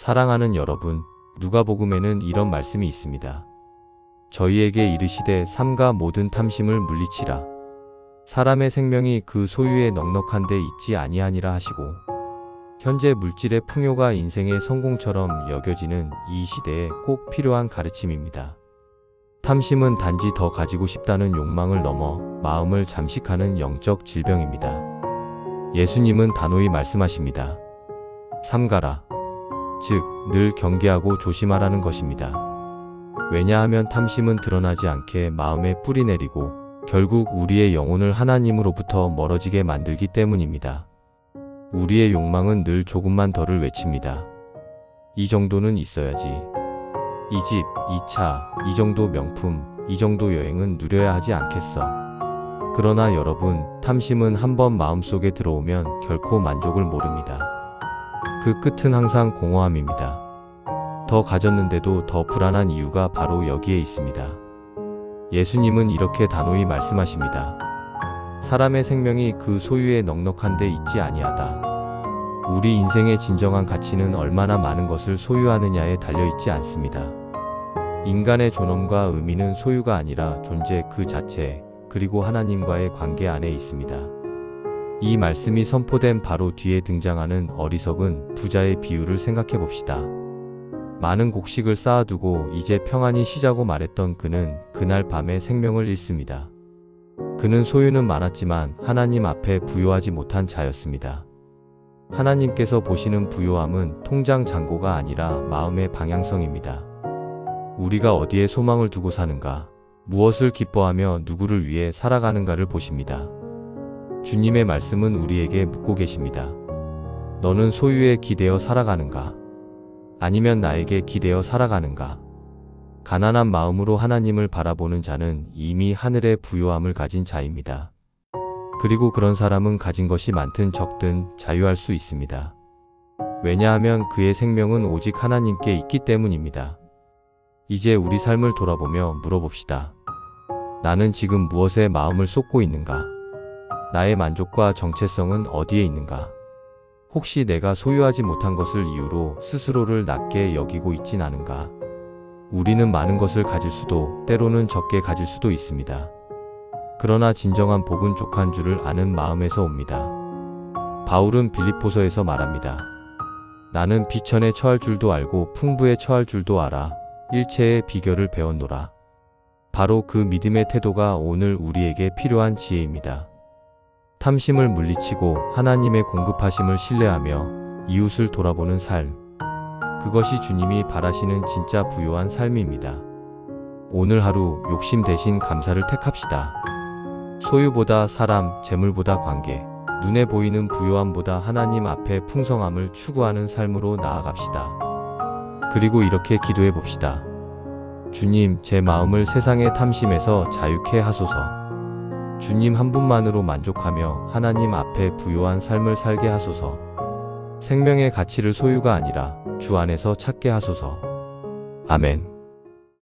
사랑하는 여러분, 누가복음에는 이런 말씀이 있습니다. 저희에게 이르시되 삼가 모든 탐심을 물리치라. 사람의 생명이 그 소유에 넉넉한 데 있지 아니하니라 하시고 현재 물질의 풍요가 인생의 성공처럼 여겨지는 이 시대에 꼭 필요한 가르침입니다. 탐심은 단지 더 가지고 싶다는 욕망을 넘어 마음을 잠식하는 영적 질병입니다. 예수님은 단호히 말씀하십니다. 삼가라. 즉, 늘 경계하고 조심하라는 것입니다. 왜냐하면 탐심은 드러나지 않게 마음에 뿌리 내리고 결국 우리의 영혼을 하나님으로부터 멀어지게 만들기 때문입니다. 우리의 욕망은 늘 조금만 더를 외칩니다. 이 정도는 있어야지. 이 집, 이 차, 이 정도 명품, 이 정도 여행은 누려야 하지 않겠어. 그러나 여러분, 탐심은 한번 마음속에 들어오면 결코 만족을 모릅니다. 그 끝은 항상 공허함입니다. 더 가졌는데도 더 불안한 이유가 바로 여기에 있습니다. 예수님은 이렇게 단호히 말씀하십니다. 사람의 생명이 그 소유에 넉넉한 데 있지 아니하다. 우리 인생의 진정한 가치는 얼마나 많은 것을 소유하느냐에 달려 있지 않습니다. 인간의 존엄과 의미는 소유가 아니라 존재 그 자체, 그리고 하나님과의 관계 안에 있습니다. 이 말씀이 선포된 바로 뒤에 등장하는 어리석은 부자의 비유를 생각해 봅시다. 많은 곡식을 쌓아두고 이제 평안히 쉬자고 말했던 그는 그날 밤에 생명을 잃습니다. 그는 소유는 많았지만 하나님 앞에 부요하지 못한 자였습니다. 하나님께서 보시는 부요함은 통장 잔고가 아니라 마음의 방향성입니다. 우리가 어디에 소망을 두고 사는가, 무엇을 기뻐하며 누구를 위해 살아가는가를 보십니다. 주님의 말씀은 우리에게 묻고 계십니다. 너는 소유에 기대어 살아가는가? 아니면 나에게 기대어 살아가는가? 가난한 마음으로 하나님을 바라보는 자는 이미 하늘의 부요함을 가진 자입니다. 그리고 그런 사람은 가진 것이 많든 적든 자유할 수 있습니다. 왜냐하면 그의 생명은 오직 하나님께 있기 때문입니다. 이제 우리 삶을 돌아보며 물어봅시다. 나는 지금 무엇에 마음을 쏟고 있는가? 나의 만족과 정체성은 어디에 있는가? 혹시 내가 소유하지 못한 것을 이유로 스스로를 낮게 여기고 있진 않은가? 우리는 많은 것을 가질 수도 때로는 적게 가질 수도 있습니다. 그러나 진정한 복은 족한 줄을 아는 마음에서 옵니다. 바울은 빌립보서에서 말합니다. 나는 비천에 처할 줄도 알고 풍부에 처할 줄도 알아 일체의 비결을 배웠노라. 바로 그 믿음의 태도가 오늘 우리에게 필요한 지혜입니다. 탐심을 물리치고 하나님의 공급하심을 신뢰하며 이웃을 돌아보는 삶. 그것이 주님이 바라시는 진짜 부요한 삶입니다. 오늘 하루 욕심 대신 감사를 택합시다. 소유보다 사람, 재물보다 관계, 눈에 보이는 부요함보다 하나님 앞에 풍성함을 추구하는 삶으로 나아갑시다. 그리고 이렇게 기도해 봅시다. 주님, 제 마음을 세상의 탐심에서 자유케 하소서. 주님 한 분만으로 만족하며 하나님 앞에 부요한 삶을 살게 하소서. 생명의 가치를 소유가 아니라 주 안에서 찾게 하소서. 아멘.